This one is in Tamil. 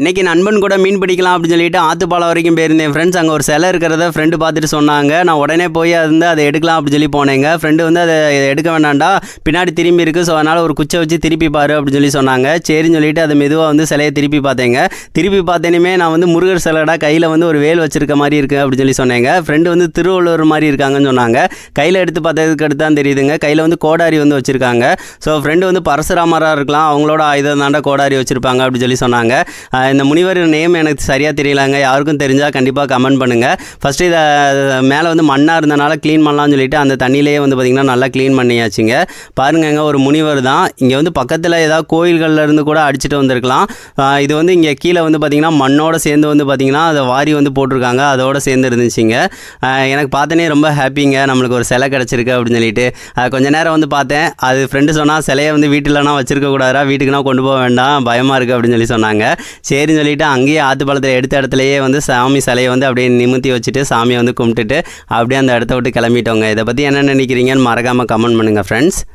இன்னைக்கு நண்பன் கூட மீன் பிடிக்கலாம் அப்படின்னு சொல்லிட்டு ஆத்துப்பாலம் வரைக்கும் போயிருந்தேன். ஃப்ரெண்ட்ஸ் அங்கே ஒரு சிலை இருக்கிறத ஃப்ரெண்டு பார்த்துட்டு சொன்னாங்க. நான் உடனே போய் அது வந்து அதை எடுக்கலாம் அப்படின்னு சொல்லி போனேங்க. ஃப்ரெண்டு வந்து அதை எடுக்க வேண்டாம்டா. பின்னாடி திரும்பி இருக்குது ஸோ அதனால் ஒரு குச்சை வச்சு திருப்பி பாரு அப்படின்னு சொல்லி சொன்னாங்க. சரின்னு சொல்லிட்டு அதை மெதுவாக வந்து சிலையை திருப்பி பார்த்தேங்க. திருப்பி பார்த்தேனுமே நான் வந்து முருகர் சிலைடா கையில் வந்து ஒரு வேல் வச்சிருக்க மாதிரி இருக்குது அப்படின்னு சொல்லி சொன்னேங்க. ஃப்ரெண்டு வந்து திருவள்ளுவர் மாதிரி இருக்காங்கன்னு சொன்னாங்க. கையில் எடுத்து பார்த்ததுக்கு அடுத்து தான் தெரியுதுங்க. கையில் வந்து கோடாரி வந்து வச்சுருக்காங்க. ஸோ ஃப்ரெண்டு வந்து பரசுராமராக இருக்கலாம். அவங்களோட ஆயுதம் தாண்டா கோடாரி வச்சுருப்பாங்க அப்படின்னு சொல்லி சொன்னாங்க. இந்த முனிவர் நேம் எனக்கு சரியாக தெரியலாங்க. யாருக்கும் தெரிஞ்சால் கண்டிப்பாக கமெண்ட் பண்ணுங்கள் ஃபஸ்ட்டு இதை மேலே வந்து மண்ணாக இருந்தனால க்ளீன் பண்ணலாம்னு சொல்லிட்டு அந்த தண்ணியிலேயே வந்து பார்த்திங்கன்னா நல்லா க்ளீன் பண்ணியாச்சுங்க. பாருங்கங்க ஒரு முனிவர் தான். இங்கே வந்து பக்கத்தில் ஏதாவது கோயில்கள்லேருந்து கூட அடிச்சுட்டு வந்திருக்கலாம். இது வந்து இங்கே கீழே வந்து பார்த்திங்கன்னா மண்ணோட சேர்ந்து வந்து பார்த்திங்கன்னா அதை வாரி வந்து போட்டிருக்காங்க. அதோட சேர்ந்து இருந்துச்சுங்க. எனக்கு பார்த்தனே ரொம்ப ஹாப்பிங்க நம்மளுக்கு ஒரு சிலை கிடச்சிருக்கு அப்படின்னு சொல்லிட்டு. கொஞ்ச நேரம் வந்து பார்த்தேன். அது ஃப்ரெண்டு சொன்னால் சிலையை வந்து வீட்டிலனா வச்சுருக்க கூடாதா வீட்டுக்குனா கொண்டு போக வேண்டாம். பயமாக இருக்குது அப்படின்னு சொல்லி சொன்னாங்க. சரின்னு சொல்லிட்டு அங்கேயே ஆத்துப்பாலத்தில் எடுத்த இடத்துலையே வந்து சாமி சிலையை வந்து அப்படியே நிமித்தி வச்சுட்டு சாமியை வந்து கும்பிட்டுட்டு அப்படியே அந்த இடத்த விட்டு கிளம்பிட்டோங்க. இதை பற்றி என்ன நினைக்கிறீங்கன்னு மறக்காமல் கமெண்ட் பண்ணுங்கள் ஃப்ரெண்ட்ஸ்